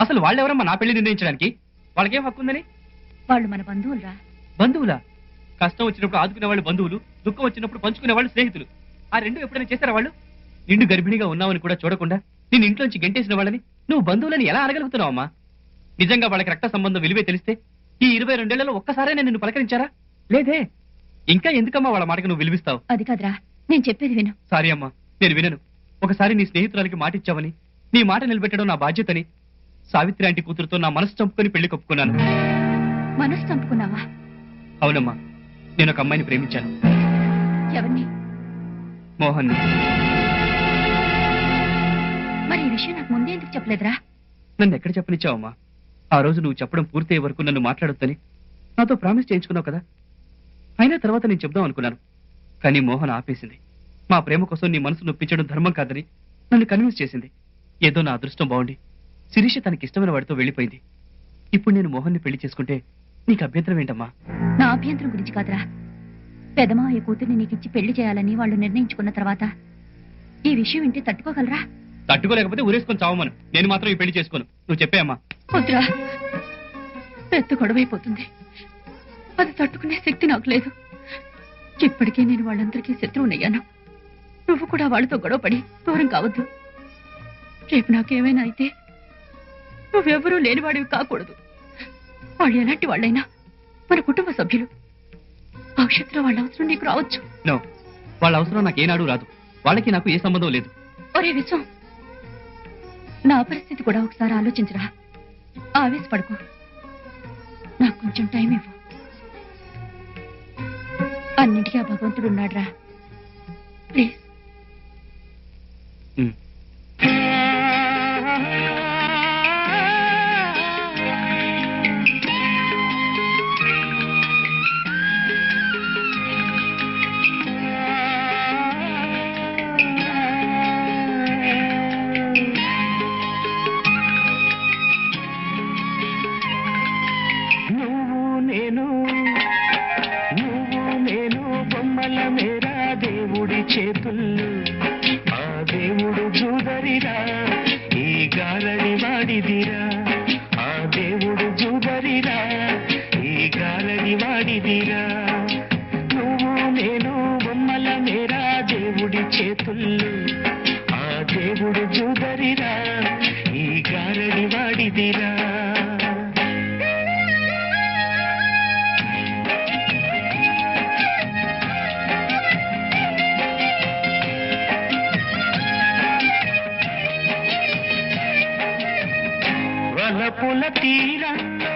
అసలు వాళ్ళెవరమ్మా నా పెళ్ళి నిర్ణయించడానికి? వాళ్ళకేం హక్కు ఉందని? వాళ్ళు మన బంధువులరా. బంధువులా? కష్టం వచ్చినప్పుడు ఆదుకునే వాళ్ళు బంధువులు దుఃఖం వచ్చినప్పుడు పంచుకునే వాళ్ళు స్నేహితులు. ఆ రెండు ఎప్పుడైనా చేశారా వాళ్ళు? నిండు గర్భిణిగా ఉన్నావని కూడా చూడకుండా నేను ఇంట్లోంచి గెంటేసిన వాళ్ళని నువ్వు బంధువులని ఎలా అనగలుగుతున్నావమ్మా నిజంగా వాళ్ళకి రక్త సంబంధం విలువే తెలిస్తే ఈ ఇరవై రెండేళ్ళలో ఒక్కసారైనా నిన్ను పలకరించారా? లేదే. ఇంకా ఎందుకమ్మా వాళ్ళ మాటకు నువ్వు విలువిస్తావు? అది కాదురా నేను చెప్పేది విను. సారీ అమ్మా నేను వినను. ఒకసారి నీ స్నేహితురాలకి మాటిచ్చావని నీ మాట నిలబెట్టడం నా బాధ్యతని సావిత్రి ఆంటీ కూతురుతో నా మనసు చంపుకొని పెళ్ళి కప్పుకున్నాను. మనసు చంపుకున్నావా? అవునమ్మా నేను ఒక అమ్మాయిని ప్రేమించాను. ఎవరిని? మోహన్ మరి ఈ విషయం నాకు ముందే ఎందుకు చెప్పలేదురా? నన్ను ఎక్కడ చెప్పనిచ్చావమ్మా? ఆ రోజు నువ్వు చెప్పడం పూర్తయ్యే వరకు నన్ను మాట్లాడొద్దని నాతో ప్రామిస్ చేయించుకున్నావు కదా? అయినా తర్వాత నేను చెప్దాం అనుకున్నాను. కానీ మోహన్ ఆపేసింది. మా ప్రేమ కోసం నీ మనసు నొప్పించడం ధర్మం కాదని నన్ను కన్విన్స్ చేసింది. ఏదో నా అదృష్టం బాగుండి శిరీష తనకి ఇష్టమైన వాడితో వెళ్ళిపోయింది. ఇప్పుడు నేను మోహన్ని పెళ్ళి చేసుకుంటే నీకు అభ్యంతరం ఏంటమ్మా? నా అభ్యంతరం గురించి కాదురా. పెదమాయ కూతుర్ని నీకిచ్చి పెళ్ళి చేయాలని వాళ్ళు నిర్ణయించుకున్న తర్వాత ఈ విషయం వింటే తట్టుకోగలరా? తట్టుకోలేకపోతే ఊరేసుకొని చావమను. నేను మాత్రం ఈ పెళ్ళి చేసుకోను. నువ్వు చెప్పేయమ్మా వద్దురా. పెద్ద గొడవైపోతుంది. అది తట్టుకునే శక్తి నాకు లేదు. ఇప్పటికే నేను వాళ్ళందరికీ శత్రువునయ్యాను. నువ్వు కూడా వాళ్ళతో గొడవపడి దూరం కావద్దు. రేపు నాకేమైనా అయితే నువ్వెవరూ లేనివాడివి కాకూడదు. వాళ్ళు ఎలాంటి వాళ్ళైనా మన కుటుంబ సభ్యులు. భవిష్యత్తులో వాళ్ళ అవసరం నీకు రావచ్చు. నో వాళ్ళ అవసరం నాకు ఏనాడు రాదు. వాళ్ళకి నాకు ఏ సంబంధం లేదు. ఒరే విశ్వం నా పరిస్థితి కూడా ఒకసారి ఆలోచించరా? ఆవేశపడుకో. నాకు కొంచెం టైం ఇవ్వు. అన్నింటికీ ఆ భగవంతుడు ఉన్నాడురా. ప్లీజ్. వాడిదిరా నువ్వు నేను బొమ్మల మేరా దేవుడి చేతుల్లో. ఆ దేవుడు జూదరిరా ఈ గారడి వాడిదిరా. వలపుల తీరంలో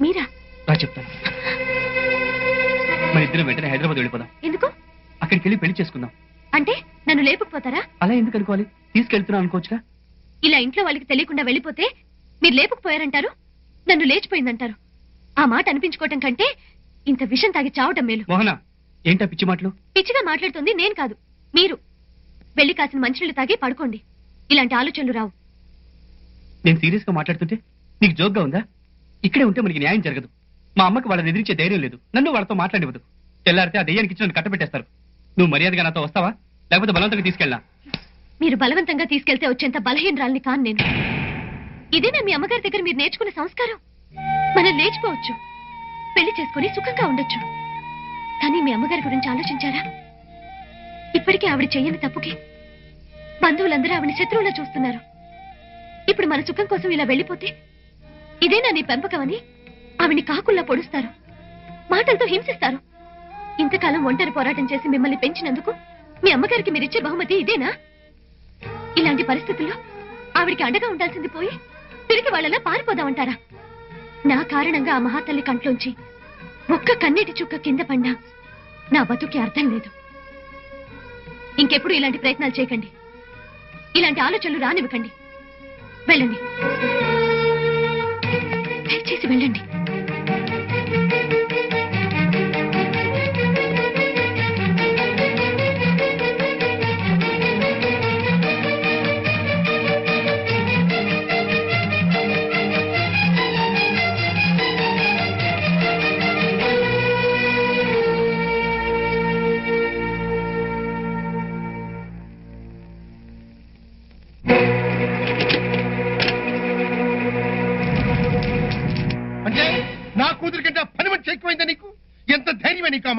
మీరా? రా చెప్తాను. మన ఇద్దరం వెంటనే హైదరాబాద్ వెళ్ళిపోదాం. ఎందుకు? అక్కడికి వెళ్ళి పెళ్ళి చేసుకుందాం. అంటే నన్ను లేపకపోతారా? అలా ఎందుకు అనుకోవాలి? తీసుకెళ్తున్నాను అనుకోవచ్చుగా? ఇలా ఇంట్లో వాళ్ళకి తెలియకుండా వెళ్ళిపోతే మీరు లేపకపోయారంటారు? నన్ను లేచిపోయిందంటారు? ఆ మాట అనిపించుకోవటం కంటే ఇంత విషం తాగి చావటం మేలు. మోహన ఏంటా పిచ్చి మాటలు? పిచ్చిగా మాట్లాడుతుంది నేను కాదు మీరు. వెళ్ళి కాసిన మంచినీళ్ళు తాగి పడుకోండి. ఇలాంటి ఆలోచనలు రావు. నేను సీరియస్గా మాట్లాడుతుంటే నీకు జోక్గా ఉందా? ఇక్కడే ఉంటే మనకి న్యాయం జరగదు. మా అమ్మకి వాళ్ళని ఎదిరించే ధైర్యం లేదు. నన్ను వాళ్ళతో మాట్లాడివ్వదు. తెల్లారితే ఆ దయ్యానికి ఇచ్చి నన్ను కట్టబెట్టేస్తారు. నువ్వు మర్యాదగా నాతో వస్తావా? లేకపోతే బలవంతంగా తీసుకెళ్ళా మీరు బలవంతంగా తీసుకెళ్తే వచ్చేంత బలహీనరాల్ని కాను నేను. ఇదేనా మీ అమ్మగారి దగ్గర మీరు నేర్చుకున్న సంస్కారం? మనం నేర్చుకోవచ్చు. పెళ్ళి చేసుకుని సుఖంగా ఉండొచ్చు. కానీ మీ అమ్మగారి గురించి ఆలోచించారా? ఇప్పటికీ ఆవిడ చెయ్యని తప్పుకి బంధువులందరూ ఆవిడ శత్రువులా చూస్తున్నారు. ఇప్పుడు మన సుఖం కోసం ఇలా వెళ్ళిపోతే ఇదేనా నీ పెంపకం అని కాకుల్లా పొడుస్తారు. మాటలతో హింసిస్తారు. ఇంతకాలం ఒంటరి పోరాటం చేసి మిమ్మల్ని పెంచినందుకు మీ అమ్మగారికి మీరిచ్చే బహుమతి ఇదేనా? ఇలాంటి పరిస్థితుల్లో ఆవిడికి అండగా ఉండాల్సింది పోయి తిరిగి వాళ్ళలా పారిపోదామంటారా? నా కారణంగా ఆ మహాతల్లి కంట్లోంచి ఒక్క కన్నీటి చుక్క కింద పడినా నా బతుకి అర్థం లేదు. ఇంకెప్పుడు ఇలాంటి ప్రయత్నాలు చేయకండి. ఇలాంటి ఆలోచనలు రానివ్వకండి. వెళ్ళండి. వెళ్ళండి.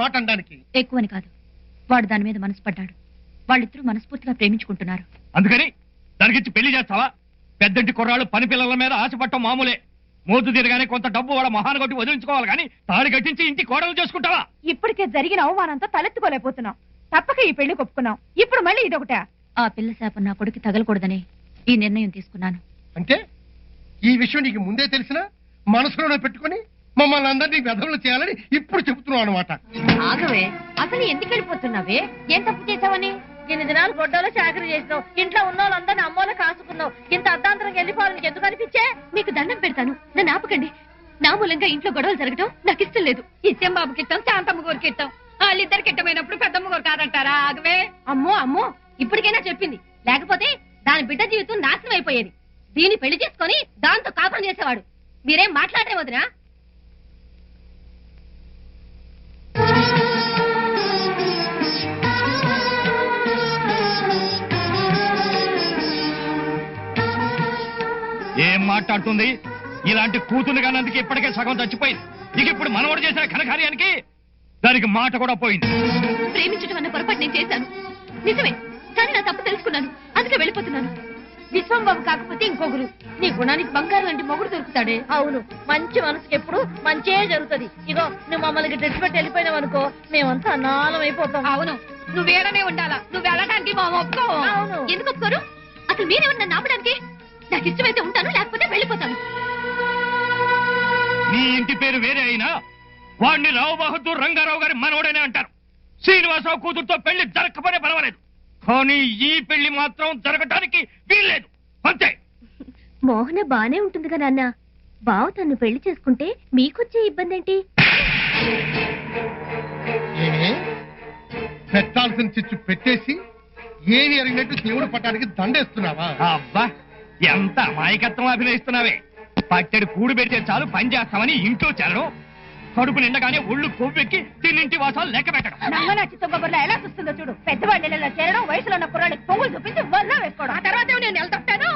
మాట అనడానికి. ఎక్కువని కాదు. వాడు దాని మీద మనసు పడ్డాడు వాళ్ళిద్దరూ మనస్ఫూర్తిగా ప్రేమించుకుంటున్నారు. అందుకని దానికిచ్చి పెళ్ళి చేస్తావా? పెద్దంటి కుర్రాళ్ళు పని పిల్లల మీద ఆశపట్టం మామూలే. మోతు తీరగానే కొంత డబ్బు వాడ మహాన్ కొట్టి వదిలించుకోవాలి కానీ తాళి కట్టించి ఇంటి కోడలు చేసుకుంటావా? ఇప్పటికే జరిగిన అవమానంతో తలెత్తుకోలేకపోతున్నాం. తప్పక ఈ పెళ్ళి ఒప్పుకున్నాం ఇప్పుడు మళ్ళీ ఇదొకటా. ఆ పిల్ల శాపం నా కొడుకు తగలకూడదని ఈ నిర్ణయం తీసుకున్నాను. అంటే ఈ విషయం నీకు ముందే తెలిసినా మనసులోనే పెట్టుకొని మమ్మల్ని అందరినీ వెధవలు చేయాలని ఇప్పుడు చెబుతున్నావు అనమాట ఆగవే అసలు ఎందుకు వెళ్ళిపోతున్నావే? ఏం తప్పు చేసావని ఇన్ని దినాలు గొడ్డలో చాకరీ చేసినావు ఇంట్లో ఉన్న వాళ్ళందరినీ అమ్మోలో కాసుకున్నావు ఇంత అర్ధాంతరం వెళ్ళిపోవాలని ఎందుకు అనిపించే? మీకు దండం పెడతాను నన్ను ఆపకండి. నా మూలంగా ఇంట్లో గొడవలు జరగడం నాకు ఇష్టం లేదు. ఇష్టం బాబుకి ఇస్తాం శాంతమ్మ గారికి ఇస్తాం వాళ్ళిద్దరికి ఇష్టమైనప్పుడు పెద్దమ్మ గారు కాదంటారా? ఆగవే. అమ్మో అమ్మో ఇప్పటికైనా చెప్పింది. లేకపోతే దాని బిడ్డ జీవితం నాశనం అయిపోయేది. దీన్ని పెళ్ళి చేసుకొని దాంతో కాపురం చేసేవాడు. మీరేం మాట్లాడరే వదినా? మాట్లాడుతుంది. ఇలాంటి కూతురు కానందుకు ఇప్పటికే సగం చచ్చిపోయింది. ఇక ఇప్పుడు మనవడు చేసిన ఘనకార్యానికి దానికి మాట కూడా పోయింది. ప్రేమించడం అన్న పొరపాటు నేను చేశాను. నిజమే కానీ నా తప్పు తెలుసుకున్నాను. అందుకే వెళ్ళిపోతున్నాను. విశ్వం బాబు కాకపోతే ఇంకొకరు. నీ గుణానికి బంగారు లాంటి మొగుడు దొరుకుతాడే. అవును మంచి మనసుకి ఎప్పుడు మంచే జరుగుతుంది. ఇగో నువ్వు మమ్మల్ని డ్రెస్ పెట్టి వెళ్ళిపోయినావు అనుకో మేమంతా అనాలం అయిపోతాం. అవును నువ్వు వేడనే ఉండాలా? నువ్వు వెళ్ళడానికి మా ఒప్పుకో. అవును. ఎందుకు ఒప్పుకోరు? అసలు మీరెవరు నన్ను ఆపడానికి నాకు ఇష్టమైతే ఉంటాను లేకపోతే నీ ఇంటి పేరు వేరే అయినా వాడిని రావు బహదూర్ రంగారావు గారి మనవడనే అంటారు. శ్రీనివాసరావు కూతురుతో పెళ్ళి జరగకపోతే పర్వాలేదు. కానీ ఈ పెళ్ళి మాత్రం జరగటానికి వీల్లేదు. అంతే. మోహన బానే ఉంటుందిగా నాన్న. బావ తన్ను పెళ్ళి చేసుకుంటే మీకొచ్చే ఇబ్బంది ఏంటి పెట్టాల్సిన చిచ్చు పెట్టేసి ఏమి అరిగినట్టు దేవుడు పట్టానికి దండేస్తున్నావా? అబ్బా ఎంత అమాయకత్వం అభినయిస్తున్నావే. పట్టెడు కూడు పెడితే చాలు పని చేస్తామని ఇంట్లో చేరడం కడుపు నిండగానే ఒళ్ళు కొవ్వెక్కి తిన్నింటి వాసాలు లెక్క పెట్టడం. చిత్తగొబ్బర్లో ఎలా చూస్తుందో చూడు. పెద్దవాళ్ళు చేరడం వయసులో ఉన్న కుర్రాడికి పొంగులు చూపించి వల్ల వేసుకోవడం. ఆ తర్వాత నేను వెళ్తాను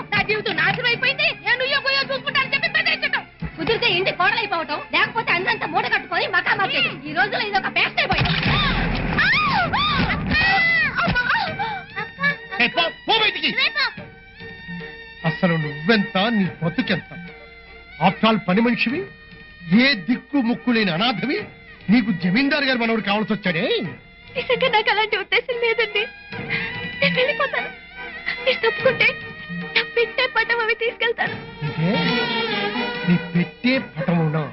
ఆఫ్టాల్ పని మనిషివి? ఏ దిక్కు ముక్కు లేని అనాథవి? నీకు జమీందారు గారు మనవడు కావాల్సి వచ్చాడే? నిజంగా నాకు అలాంటి ఉద్దేశం లేదండి. నేను వెళ్ళిపోతాను. మీరు తప్పుకుంటే నా పెట్టే పట్టం అవి తీసుకెళ్తాను. అంటే నీ పెట్టే పటమున్నా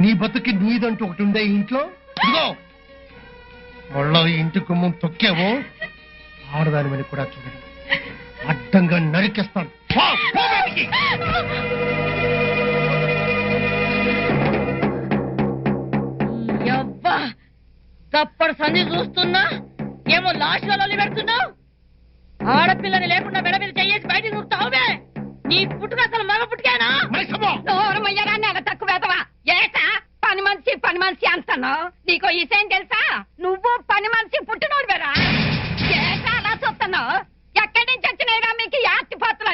నీ బతుకి నీదంటూ ఒకటి ఉందే ఈ ఇంట్లో? ఇదిగో! మళ్ళా ఈ ఇంటి కుమ్మం తొక్కావో? ఆడదానివని కూడా చూడండి అడ్డంగా నరికేస్తాను. గప్పడు సంధి చూస్తున్నా ఏమో లాస్ట్లో పెడుతున్నావు ఆడపిల్లని లేకుండా మీద చెయ్యేసి బయటికి నువ్వుతావువే నీ పుట్టుక అసలు మగ పుట్టుకేనా? నెల తక్కువ ఏటా? పని మనిషి పని మనిషి అంటున్నావు. నీకో విషయం తెలుసా? నువ్వు పని మనిషి పుట్టినోడు వేరా ఏటా అలా చూస్తున్నావు? ఎక్కడి నుంచి వచ్చినాయిరా మీకు ఈ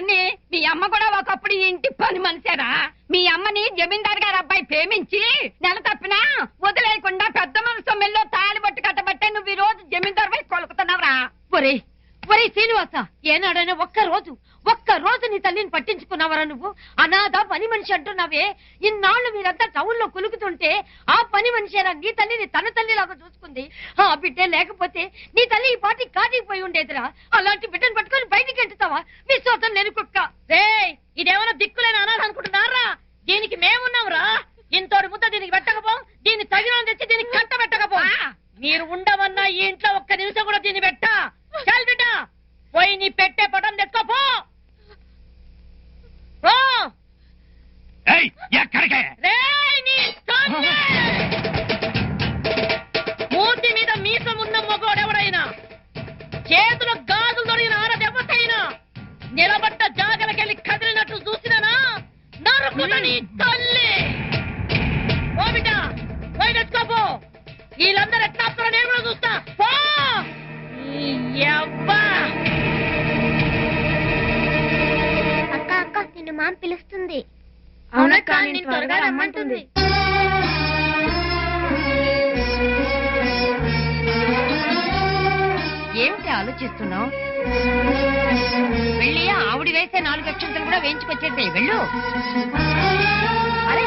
ఆస్తిపాత్రలన్నీ మీ అమ్మ కూడా ఒకప్పుడు ఇంటి పని మనిషేరా మీ అమ్మని జమీందార్ గారు అబ్బాయి ప్రేమించి నెల తప్పినా వదిలేయకుండా పెద్ద మనసు మెల్లో తాళి బట్టు కట్టబట్టే నువ్వు ఈ రోజు జమీందార్ పై కొలుకుతున్నావురా? ఒరే ఒరే శ్రీనివాస ఏనాడైనా ఒక్క రోజు ఒక్క రోజు నీ తల్లిని పట్టించుకున్నావరా నువ్వు? అనాథ పని మనిషి అంటున్నావే? ఇన్నాళ్ళు మీరంతా టౌన్లో కులుకుతుంటే ఆ పని మనిషేరా నీ తల్లిని తన తల్లిలాగా చూసుకుంది? ఆ బిడ్డే లేకపోతే నీ తల్లి ఈ పాటి కాటికి పోయి ఉండేదిరా. అలాంటి బిడ్డను పట్టుకొని బయటికి ఎంటుతావా విశ్వాసం లేని కుక్క. రే ఇదేమైనా దిక్కులేని అనాథ అనుకుంటున్నారా? దీనికి మేమున్నాం రా ఇంతోటి ముద్ద దీనికి పెట్టకపో దీన్ని తగిన తెచ్చి దీనికి కట్ట పెట్టకపో. మీరు ఉండమన్నా ఈ ఇంట్లో ఒక్క నిమిషం కూడా దీన్ని పెట్ట నరుకుదని తల్లి! ఓ బిడ్డ పోయి తెచ్చుకోపో. వీళ్ళందరూ ఎట్లా వస్తారో నేను కూడా చూస్తా. పో! ఈ యవ్వా! అక్క అక్క నిన్ను మామ పిలుస్తుంది. అవునక్క, నిన్ను త్వరగా రమ్మంటుంది. ఆలోచిస్తున్నావు? వెళ్ళి ఆవిడ వేసే నాలుగు అక్షంతలు కూడా వేయించుకొచ్చేసే వెళ్ళు. అరే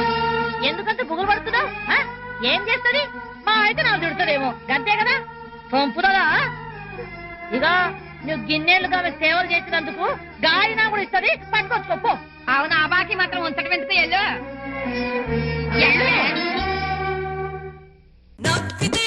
ఎందుకంత బుగులు పడుతుందా ఏం చేస్తుంది? మా అయితే నాకు తిడుతుందేమో. గంతే కదా? పంపుదా ఇక నువ్వు గిన్నెలుగా సేవలు చేసినందుకు గాలి నా కూడా ఇస్తుంది. పట్టుకొచ్చుకోపో అవును ఆ బాకీ మాత్రం ఉంచడం ఎందుకు? ఎల్లు నక్కితే